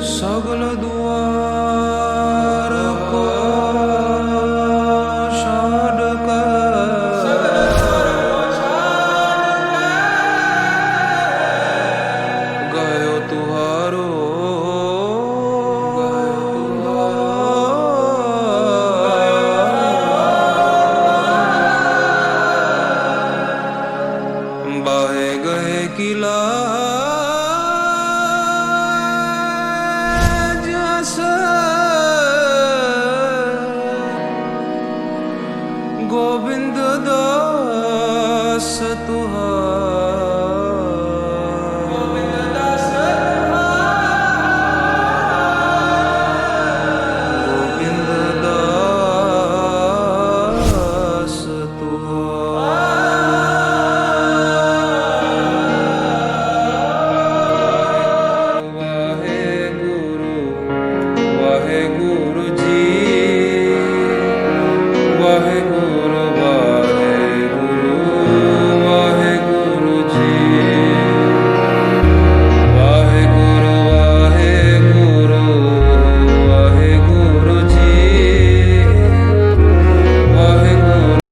सगल द्वार को गयो तुहारो बहे गए किला গোবিন্দ দো